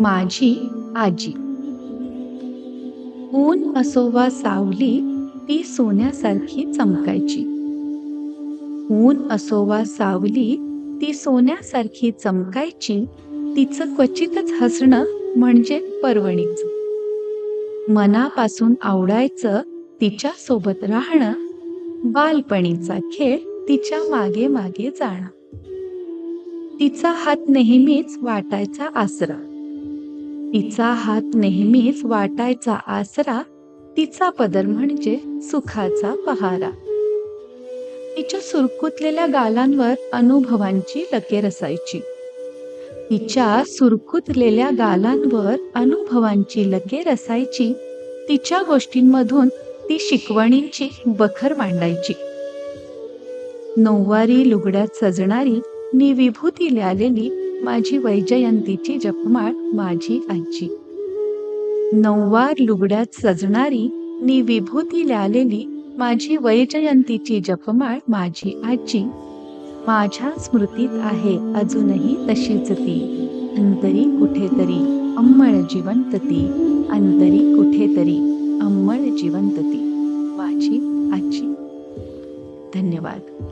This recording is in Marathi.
माझी आजी. ऊन असो वा सावली ती सोन्यासारखी चमकायची. ऊन असो वा सावली ती सोन्यासारखी चमकायची तिचं क्वचितच हसणं म्हणजे पर्वणीच. मनापासून आवडायचं तिच्या सोबत राहणं बालपणीचा खेळ तिच्यामागे मागे जाणं. तिचा हात नेहमीच वाटायचा आसरा. तिचा हात नेहमीच वाटायचा आसरा तिचा पदर म्हणजे सुखाचा पहारा. तिच्या सुरकुतलेल्या गालांवर अनुभवांची लकेर असायची तिच्या सुरकुतलेल्या गालांवर अनुभवांची लकेर असायची तिच्या गोष्टींमधून ती शिकवणींची बखर मांडायची. नऊवारी लुगड्यात सजणारी नि विभूती ल्यालेली माझी वैजयंतीची जपमाळ माझी आजी. नऊवार लुगड्यात सजणारी नी विभूती ल्यालेली माझी वैजयंतीची जपमाळ माझी आजी. माझ्या स्मृतीत आहे अजूनही तशीच ती. अंतरी कुठेतरी अंमळ जिवंत ती. अंतरी कुठेतरी अंमळ जिवंत ती. माझी आजी. धन्यवाद.